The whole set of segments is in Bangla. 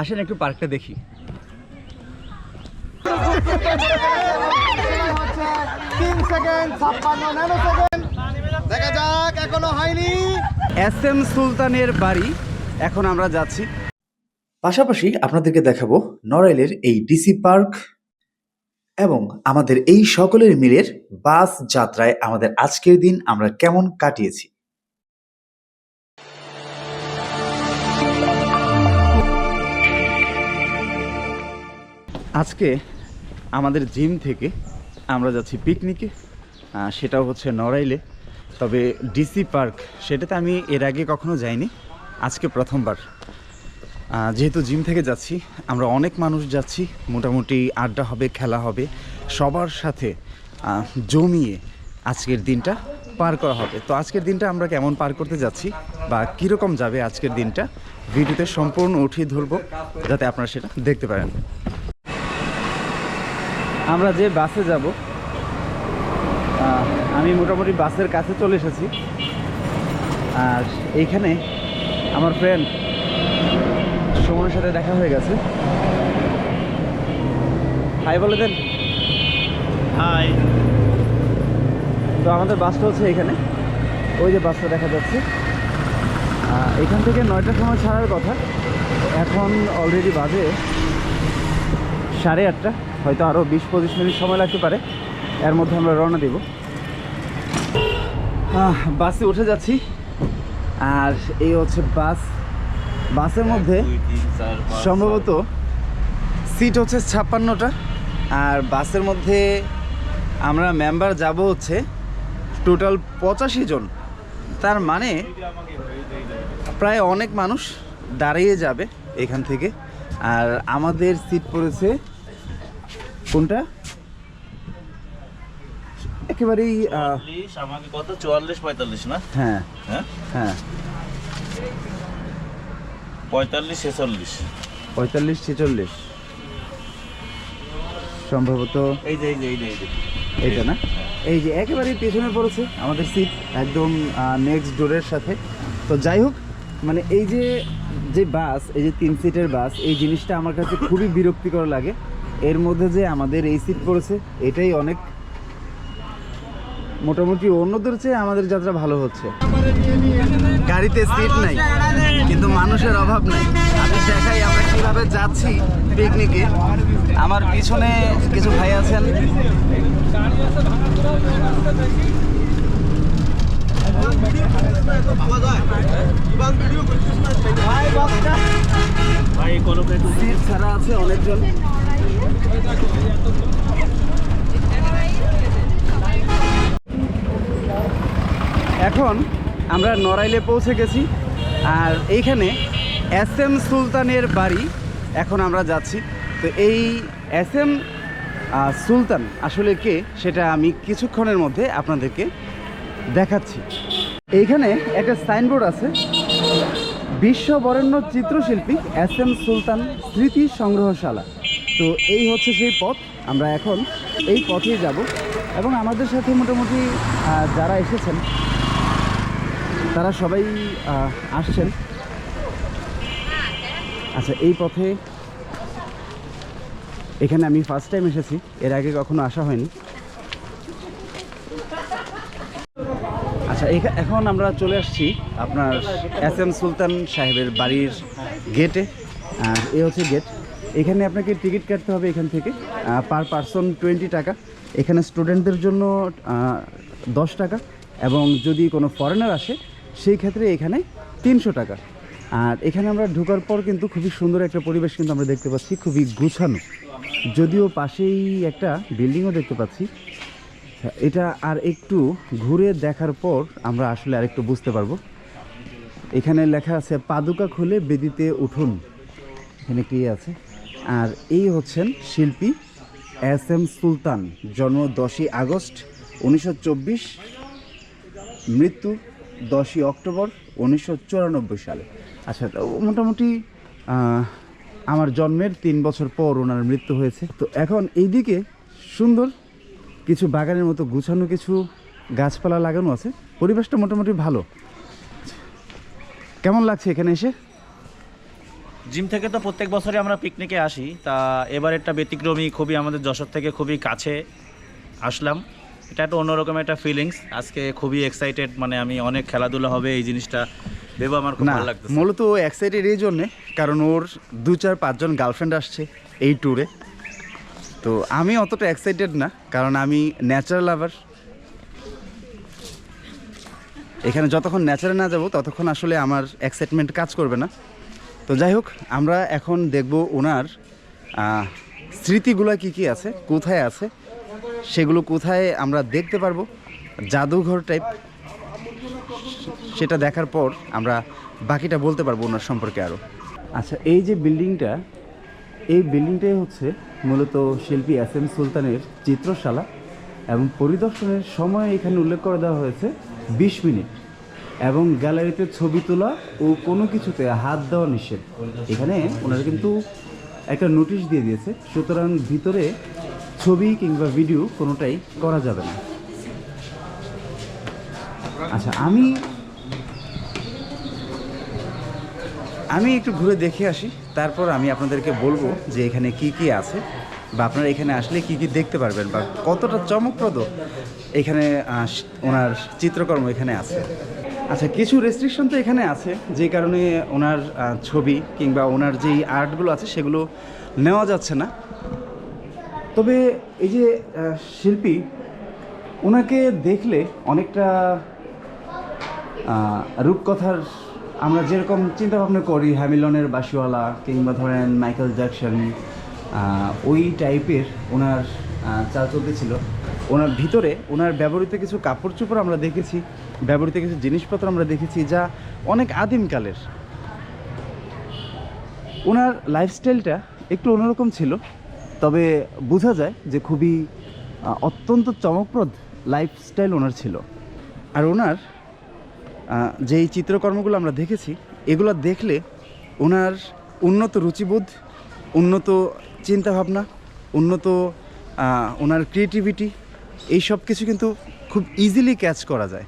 আসেন একটু পার্কটা দেখি। তিন সেকেন্ড ছাপ্পান্ন ন্যানো সেকেন্ড দেখা যাক এখনও হয়নি। এস এম সুলতানের বাড়ি এখন আমরা যাচ্ছি। পাশাপাশি আপনাদেরকে দেখাবো নড়াইলের এই ডিসি পার্ক এবং আমাদের এই সকলের মিলের বাস যাত্রায় আমাদের আজকের দিন আমরা কেমন কাটিয়েছি। আজকে আমাদের জিম থেকে আমরা যাচ্ছি পিকনিকে সেটাও হচ্ছে নড়াইলে। তবে ডিসি পার্ক, সেটাতে আমি এর আগে কখনো যাইনি, আজকে প্রথমবার। যেহেতু জিম থেকে যাচ্ছি, আমরা অনেক মানুষ যাচ্ছি, মোটামুটি আড্ডা হবে, খেলা হবে, সবার সাথে জমিয়ে আজকের দিনটা পার করা হবে। তো আজকের দিনটা আমরা কেমন পার করতে যাচ্ছি বা কীরকম যাবে আজকের দিনটা, ভিডিওতে সম্পূর্ণ উঠিয়ে ধরবো, যাতে আপনারা সেটা দেখতে পারেন। আমরা যে বাসে যাব আমি মোটামুটি বাসের কাছে চলে এসেছি। আর এইখানে আমার ফ্রেন্ড সুমনের সাথে দেখা হয়ে গেছে। হাই বলে দেন। হাই তো আমাদের বাসটা হচ্ছে এখানে। ওই যে বাসটা দেখা যাচ্ছে। এখান থেকে নয়টার সময় ছাড়ার কথা। এখন অলরেডি বাজে সাড়ে আটটা। হয়তো আরও বিশ পঁচিশ মিনিট সময় লাগতে পারে। এর মধ্যে আমরা রওনা দেব। বাসে উঠে যাচ্ছি। আর এই হচ্ছে বাস। বাসের মধ্যে সম্ভবত সিট হচ্ছে ছাপ্পান্নটা। আর বাসের মধ্যে আমরা মেম্বার যাব হচ্ছে টোটাল পঁচাশি জন। তার মানে প্রায় অনেক মানুষ দাঁড়িয়ে যাবে এখান থেকে। আর আমাদের সিট পড়েছে কোনটা? একেবারেই আমাকে কত? চুয়াল্লিশ পঁয়তাল্লিশ না? হ্যাঁ। হ্যাঁ? হ্যাঁ। পঁয়তাল্লিশ ছেচল্লিশ। পঁয়তাল্লিশ ছেচল্লিশ। সম্ভবত এই যে এই যে এই যে এই যে। এইটা না? এই যে একেবারে পেছনে পড়েছে আমাদের সিট একদম নেক্সট ডোরের সাথে। তো যাই হোক মানে এই যে যে বাস এই যে তিন সিটের বাস এই জিনিসটা আমার কাছে খুবই বিরক্তিকর লাগে। এর মধ্যে যে আমাদের এই সিট পড়েছে এটাই অনেক মোটামুটি অন্যদের চেয়ে আমাদের যাত্রা ভালো হচ্ছে। গাড়িতে সিট নাই কিন্তু মানুষের অভাব নাই। আমি দেখাই আমরা কীভাবে যাচ্ছি পিকনিকে আমার পিছনে কিছু ভাই আছেন। সিট ছাড়া আছে অনেকজন। এখন আমরা নড়াইলে পৌঁছে গেছি, আর এইখানে এস এম সুলতানের বাড়ি এখন আমরা যাচ্ছি। তো এই এস এম সুলতান আসলে কে সেটা আমি কিছুক্ষণের মধ্যে আপনাদেরকে দেখাচ্ছি। এইখানে একটা সাইনবোর্ড আছে বিশ্ব বরেণ্য চিত্রশিল্পী এস এম সুলতান স্মৃতি সংগ্রহশালা। তো এই হচ্ছে সেই পথ। আমরা এখন এই পথেই যাব এবং আমাদের সাথে মোটামুটি যারা এসেছেন, তারা সবাই আসছেন। আচ্ছা এই পথে এখানে আমি ফার্স্ট টাইম এসেছি, এর আগে কখনো আসা হয়নি। আচ্ছা এখা- এখন আমরা চলে আসছি আপনার এস এম সুলতান সাহেবের বাড়ির গেটে এ হচ্ছে গেট এখানে আপনাকে টিকিট কাটতে হবে এখান থেকে পার পার্সন টোয়েন্টি টাকা। এখানে স্টুডেন্টদের জন্য দশ টাকা এবং যদি কোনো ফরেনার আসে, সেই ক্ষেত্রে এখানে তিনশো টাকা। আর এখানে আমরা ঢোকার পর কিন্তু খুবই সুন্দর একটা পরিবেশ কিন্তু আমরা দেখতে পাচ্ছি, খুবই গুছানো। যদিও পাশেই একটা বিল্ডিংও দেখতে পাচ্ছি। এটা আর একটু ঘুরে দেখার পর আমরা আসলে আরেকটু বুঝতে পারব। এখানে লেখা আছে, পাদুকা খুলে বেদিতে উঠুন। এখানে কি আছে? আর এই হচ্ছেন শিল্পী এস এম সুলতান, জন্ম দশই আগস্ট, উনিশশো চব্বিশ, মৃত্যু দশই অক্টোবর, উনিশশো চুরানব্বই সালে। আচ্ছা মোটামুটি আমার জন্মের তিন বছর পর ওনার মৃত্যু হয়েছে। তো এখন এইদিকে সুন্দর কিছু বাগানের মতো গুছানো কিছু গাছপালা লাগানো আছে। পরিবেশটা মোটামুটি ভালো। কেমন লাগছে এখানে এসে? জিম থেকে তো প্রত্যেক বছরই আমরা পিকনিকে আসি তা এবার একটা ব্যতিক্রমী খুবই আমাদের যশোর থেকে খুবই কাছে আসলাম। এটা একটা অন্যরকম একটা ফিলিংস আজকে খুবই এক্সাইটেড মানে আমি অনেক খেলাধুলা হবে এই জিনিসটা ভেবে আমার খুব ভালো লাগতেছে। মূলত এক্সাইটেড এই জন্যে কারণ ওর দু চার পাঁচজন গার্লফ্রেন্ড আসছে এই ট্যুরে তো আমি অতটা এক্সাইটেড না কারণ আমি ন্যাচারাল লাভার এখানে যতক্ষণ ন্যাচারে না যাব ততক্ষণ আসলে আমার এক্সাইটমেন্ট কাজ করবে না। তো যাই হোক, আমরা এখন দেখব ওনার স্মৃতিগুলো কি কি আছে, কোথায় আছে, সেগুলো কোথায় আমরা দেখতে পারব, জাদুঘর টাইপ সেটা দেখার পর আমরা বাকিটা বলতে পারব ওনার সম্পর্কে আরও আচ্ছা এই যে বিল্ডিংটা, এই বিল্ডিংটাই হচ্ছে মূলত শিল্পী এস এম সুলতানের চিত্রশালা এবং পরিদর্শনের সময় এখানে উল্লেখ করে দেওয়া হয়েছে বিশ মিনিট। এবং গ্যালারিতে ছবি তোলা ও কোনো কিছুতে হাত দেওয়া নিষেধ। এখানে ওনারা কিন্তু একটা নোটিশ দিয়ে দিয়েছে, সুতরাং ভিতরে ছবি কিংবা ভিডিও কোনোটাই করা যাবে না। আচ্ছা আমি আমি একটু ঘুরে দেখে আসি, তারপর আমি আপনাদেরকে বলব যে এখানে কি কি আছে বা আপনারা এখানে আসলে কি কি দেখতে পারবেন বা কতটা চমকপ্রদ এখানে ওনার চিত্রকর্ম এখানে আছে। আচ্ছা কিছু রেস্ট্রিকশন তো এখানে আছে, যে কারণে ওনার ছবি কিংবা ওনার যেই আর্টগুলো আছে সেগুলো নেওয়া যাচ্ছে না। তবে এই যে শিল্পী, ওনাকে দেখলে অনেকটা রূপকথার আমরা যেরকম চিন্তাভাবনা করি, হ্যামিলনের বাসিওয়ালা কিংবা ধরেন মাইকেল জ্যাকসন ওই টাইপের ওনার চাল চলতেছিল ওনার ভিতরে, ওনার ব্যবহৃত কিছু কাপড় চোপড় আমরা দেখেছি, ব্যবহৃত কিছু জিনিসপত্র আমরা দেখেছি যা অনেক আদিমকালের। ওনার লাইফস্টাইলটা একটু অন্যরকম ছিল, তবে বোঝা যায় যে খুবই অত্যন্ত চমকপ্রদ লাইফস্টাইল ওনার ছিল। আর ওনার যেই চিত্রকর্মগুলো আমরা দেখেছি, এগুলো দেখলে ওনার উন্নত রুচিবোধ, উন্নত চিন্তাভাবনা, উন্নত ওনার ক্রিয়েটিভিটি এই সব কিছু কিন্তু খুব ইজিলি ক্যাচ করা যায়।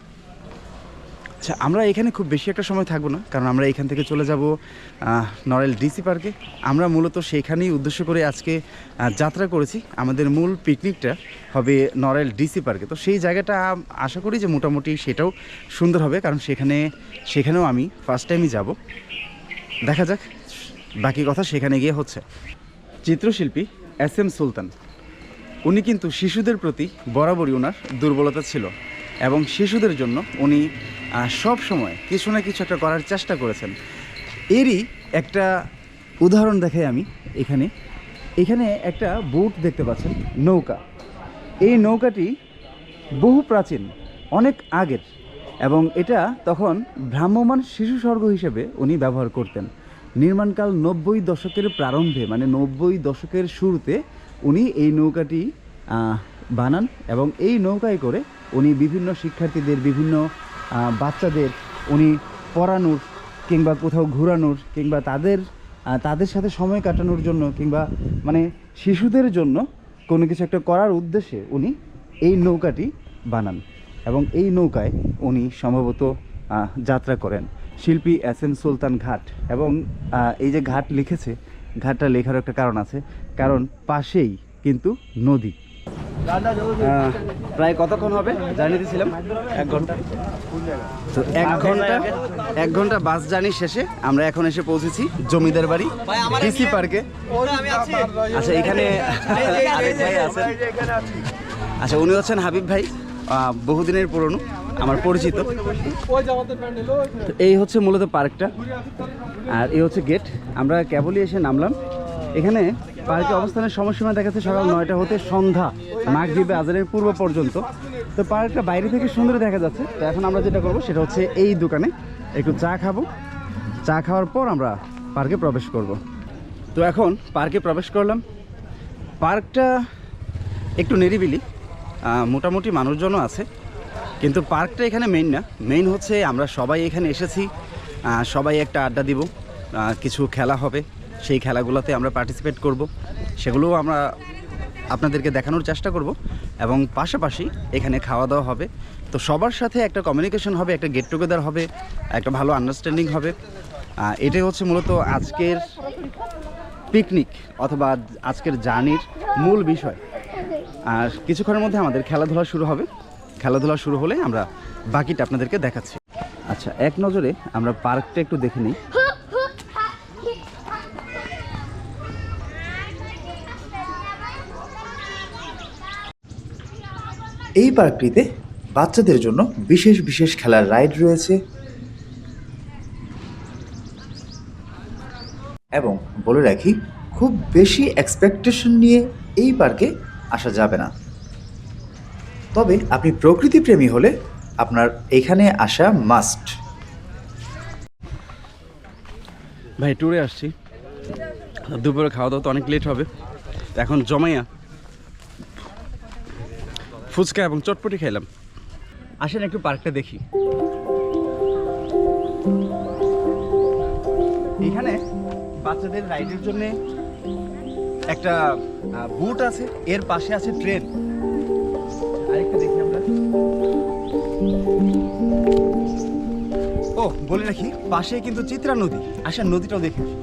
আচ্ছা আমরা এখানে খুব বেশি একটা সময় থাকব না, কারণ আমরা এখান থেকে চলে যাব নরেল ডিসি পার্কে আমরা মূলত সেইখানেই উদ্দেশ্য করে আজকে যাত্রা করেছি। আমাদের মূল পিকনিকটা হবে নরেল ডিসি পার্কে তো সেই জায়গাটা আশা করি যে মোটামুটি সেটাও সুন্দর হবে, কারণ সেখানে, সেখানেও আমি ফার্স্ট টাইমই যাব। দেখা যাক, বাকি কথা সেখানে গিয়ে হচ্ছে। চিত্রশিল্পী এস এম সুলতান। উনি কিন্তু শিশুদের প্রতি বরাবরই ওনার দুর্বলতা ছিল এবং শিশুদের জন্য উনি সব সময় কিছু না কিছু একটা করার চেষ্টা করেছেন। এরই একটা উদাহরণ দেখাই আমি এখানে। এখানে একটা বোট দেখতে পাচ্ছেন, নৌকা। এই নৌকাটি বহু প্রাচীন, অনেক আগের এবং এটা তখন ভ্রাম্যমান শিশু স্বর্গ হিসেবে উনি ব্যবহার করতেন। নির্মাণকাল নব্বই দশকের প্রারম্ভে মানে নব্বই দশকের শুরুতে উনি এই নৌকাটি বানান এবং এই নৌকায় করে উনি বিভিন্ন শিক্ষার্থীদের, বিভিন্ন বাচ্চাদের উনি পড়ানোর কিংবা কোথাও ঘোরানোর কিংবা তাদের তাদের সাথে সময় কাটানোর জন্য কিংবা মানে শিশুদের জন্য কোনো কিছু একটা করার উদ্দেশ্যে উনি এই নৌকাটি বানান এবং এই নৌকায় উনি সম্ভবত যাত্রা করেন। শিল্পী এস এম সুলতান ঘাট এবং এই যে ঘাট লিখেছে ঘাটটা লেখার একটা কারণ আছে। কারণ পাশেই কিন্তু নদী। প্রায় কতক্ষণ হবে? জানিয়ে দিয়েছিলাম এক ঘণ্টা। তো এক ঘণ্টা এক ঘণ্টা বাস জার্নি শেষে আমরা এখন এসে পৌঁছেছি জমিদার বাড়ি, ডিসি পার্কে। আচ্ছা এখানে আচ্ছা উনি হচ্ছেন হাবিব ভাই বহুদিনের পুরনো। আমার পরিচিত। তো এই হচ্ছে মূলত পার্কটা। আর এই হচ্ছে গেট। আমরা কেবলই এসে নামলাম। এখানে পার্কে অবস্থানের সময়সীমা দেখাচ্ছে সকাল নয়টা হতে সন্ধ্যা, মাগরিবে আজানের পূর্ব পর্যন্ত। তো পার্কটা বাইরে থেকে সুন্দর দেখা যাচ্ছে। তো এখন আমরা যেটা করব সেটা হচ্ছে এই দোকানে একটু চা খাব। চা খাওয়ার পর আমরা পার্কে প্রবেশ করব। তো এখন পার্কে প্রবেশ করলাম। পার্কটা একটু নিরিবিলি। মোটামুটি মানুষজনও আছে। কিন্তু পার্কটা এখানে মেইন না। মেইন হচ্ছে আমরা সবাই এখানে এসেছি সবাই একটা আড্ডা দিব কিছু খেলা হবে, সেই খেলাগুলোতে আমরা পার্টিসিপেট করব। সেগুলোও আমরা আপনাদেরকে দেখানোর চেষ্টা করব এবং পাশাপাশি এখানে খাওয়া দাওয়া হবে। তো সবার সাথে একটা কমিউনিকেশন হবে, একটা গেট টুগেদার হবে, একটা ভালো আন্ডারস্ট্যান্ডিং হবে। এটাই হচ্ছে মূলত আজকের পিকনিক অথবা আজকের জার্নির মূল বিষয়। আর কিছুক্ষণের মধ্যে আমাদের খেলাধুলা শুরু হবে। খেলাধুলা শুরু হলে আমরা বাকিটা আপনাদেরকে দেখাচ্ছি। আচ্ছা এক নজরে আমরা পার্কটা একটু দেখে নিই। এই পার্কটিতে বাচ্চাদের জন্য বিশেষ বিশেষ খেলার রাইড রয়েছে এবং বলে রাখি, খুব বেশি এক্সপেকটেশন নিয়ে এই পার্কে আসা যাবে না। তবে আপনি প্রকৃতি প্রেমী হলে আপনার এখানে আসা মাস্ট ভাই ট্যুরে আসছি। দুপুরে খাওয়া দাওয়া তো অনেক লেট হবে। এখন জমাইয়া ফুচকা এবং চটপটি খেলাম আসেন একটু পার্কটা দেখি। এখানে বাচ্চাদের রাইডের জন্য একটা বুট আছে। এর পাশে আছে ট্রেন ও বলে রাখি পাশে কিন্তু চিত্রা নদী আসেন নদীটাও দেখে আসি।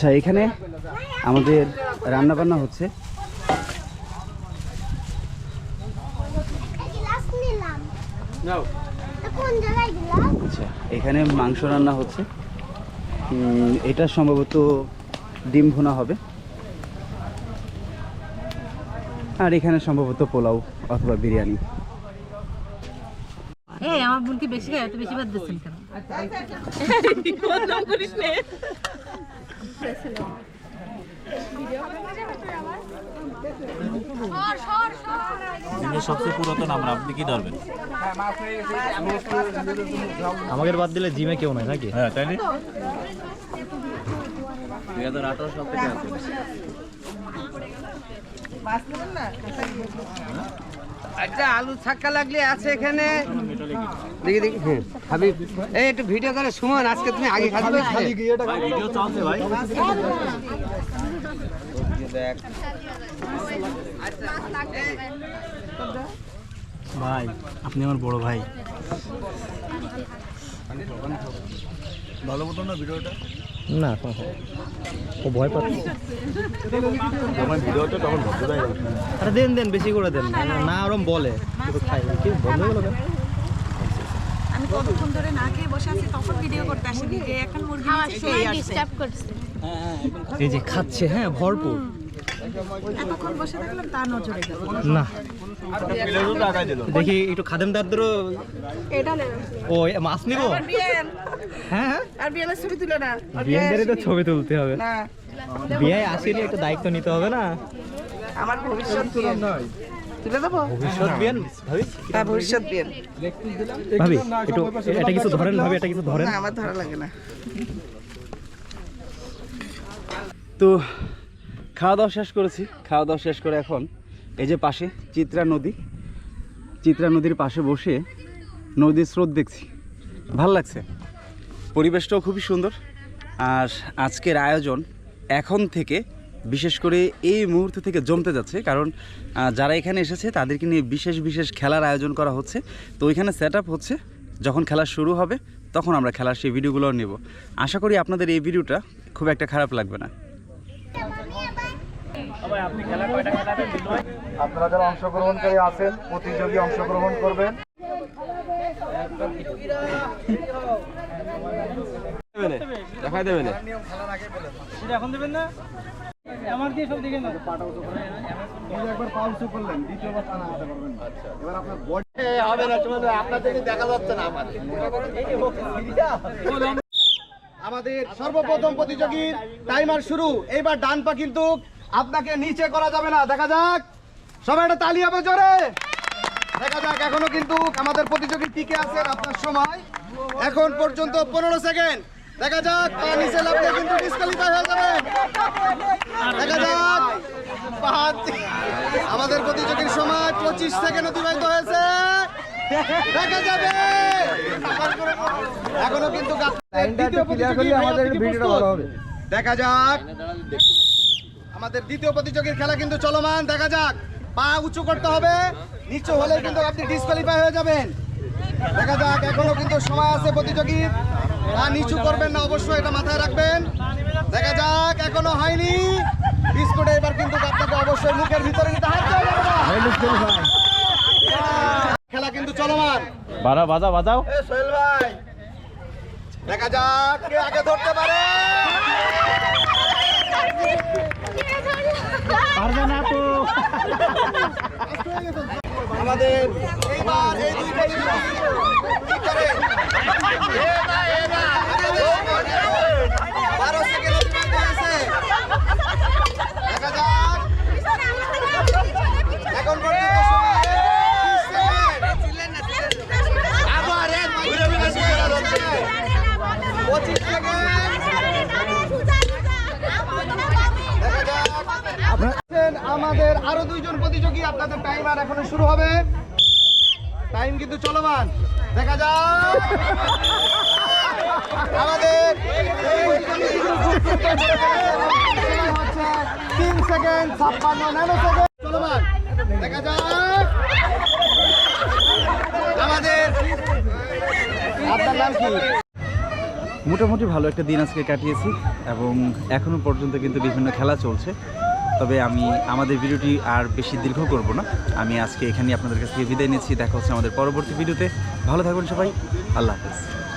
আচ্ছা এখানে আমাদের রান্না বান্না হচ্ছে। গ্লাস নিলাম তো কোন জায়গায় গ্লাস আচ্ছা এখানে মাংস রান্না হচ্ছে। এটা সম্ভবত ডিম ভুনা হবে। আর এখানে সম্ভবত পোলাও অথবা বিরিয়ানি। এই আমার বোনকে বেশি খায় এত বেশি বাদ দিচ্ছেন কেন? সবচেয়ে পুরাতন আমরা আপনি কি ধরবেন? আমাদের বাদ দিলে জিমে কেউ নাই নাকি? হ্যাঁ তাই দুই হাজার আঠারো সাল থেকে আছে। আচ্ছা আলু ছাক্কা লাগলে আছে এখানে। দেখি দেখি হ্যাঁ হাবিব এই একটু ভিডিও করে সুমন আজকে তুমি আগে খাবে। ভাই ভিডিও চলছে ভাই। ভাই আপনি আমার বড় ভাই। ভালো মতো না ভিডিওটা? না কোনো ও ভয় পাচ্ছে। আরে দেন দেন বেশি করে দেন। না ওরম বলে। খাই কি বন্ধ হয়ে গেল আমি কতক্ষণ ধরে না খেয়ে বসে আছি তখন ভিডিও করতে আসিনি যে এখন মুরগি আমার নিচে সময় খেয়ে আসছে। ডিস্টার্ব করছে। এই যে খাচ্ছে হ্যাঁ ভরপুর। এতক্ষণ বসে থাকলাম তা নজরে গেল। না। প্লেটও টাকা দিল। দেখি একটু খাদেমদারদেরও এটা ও মাছ নিব? হ্যাঁ হ্যাঁ। আর বিয়ের ছবি তুলে না বিয়েদেরই তো ছবি তুলতে হবে। না। বিয়ে আসেনি একটু দায়িত্ব নিতে হবে না? আমার ভবিষ্যৎ বিয়ে। তুলে দেবো? ভবিষ্যৎ বিয়ে ভাবি হ্যাঁ ভবিষ্যৎ বিয়ে। ভাবি একটু এটা কিছু ধরেন ভাবি এটা কিছু ধরেন। না আমার ধরা লাগে না। তো খাওয়া দাওয়া শেষ করেছি খাওয়া দাওয়া শেষ করে এখন এই যে পাশে চিত্রা নদী চিত্রা নদীর পাশে বসে নদীর স্রোত দেখছি। ভালো লাগছে? পরিবেশটাও খুবই সুন্দর। আর আজকের আয়োজন এখন থেকে বিশেষ করে এই মুহূর্ত থেকে জমতে যাচ্ছে, কারণ যারা এখানে এসেছে তাদেরকে নিয়ে বিশেষ বিশেষ খেলার আয়োজন করা হচ্ছে। তো ওইখানে সেট হচ্ছে, যখন খেলা শুরু হবে তখন আমরা খেলার সেই ভিডিওগুলো নেব। আশা করি আপনাদের এই ভিডিওটা খুব একটা খারাপ লাগবে না। অংশগ্রহণকারী আছেন, প্রতিযোগী অংশগ্রহণ করবেন। দেখাই দেবে না? একবার পা উঁচু করলেন দ্বিতীয়বার তা নামাতে পারবেন এবার আপনার বডি হবে না তোমাদের দেখা যাচ্ছে না আমার। আমাদের সর্বপ্রথম প্রতিযোগীর টাইমার শুরু। এইবার ডান পা কিন্তু আপনাকে নিচে করা যাবে না। দেখা যাক। সবাই একটা তালি হবে জোরে। দেখা যাক এখনও কিন্তু আমাদের প্রতিযোগী টিকে আছেন আপনার সময়। এখন পর্যন্ত পনেরো সেকেন্ড। দেখা যাক পা নিচে কিন্তু ডিসকালিফাই হয়ে যাবে। দেখা যাক। আমাদের প্রতিযোগীর সময় পঁচিশ সেকেন্ড অতিবাহিত হয়েছে। দেখা যাবে। এখনও কিন্তু দেখা যাক। আমাদের দ্বিতীয় প্রতিযোগীর খেলা কিন্তু চলমান। দেখা যাক। পা উঁচু করতে হবে। নিচু হলে কিন্তু আপনি ডিসকোয়ালিফাই হয়ে যাবেন। দেখা যাক এখনও কিন্তু সময় আছে প্রতিযোগী পা নিচু করবেন না অবশ্যই এটা মাথায় রাখবেন। দেখা যাক এখনও হয়নি। বিস্কুট এবার কিন্তু আপনাকে অবশ্যই মুখের ভিতরে নিতে। খেলা কিন্তু চলমান। বাজা বাজা বাজাও। সোহেল ভাই দেখা যাক কে আগে ধরতে পারে। পারবে না তো আমাদের এইবার এই দুই আমাদের আরও দুইজন প্রতিযোগী আপনাদের টাইমার এখনও শুরু হবে। টাইম কিন্তু চলমান। দেখা যাক। আমাদের তিন সেকেন্ড, ছাপ্পান্ন ন্যানো সেকেন্ড চলমান। দেখা যাক। আমাদের আপনার নাম কি? মোটামুটি ভালো একটা দিন আজকে কাটিয়েছি এবং এখনও পর্যন্ত কিন্তু বিভিন্ন খেলা চলছে। তবে আমি আমাদের ভিডিওটি আর বেশি দীর্ঘ করব না। আমি আজকে এখানেই আপনাদের কাছ থেকে বিদায় নিচ্ছি। দেখা হচ্ছে আমাদের পরবর্তী ভিডিওতে। ভালো থাকবেন সবাই। আল্লাহ হাফেজ।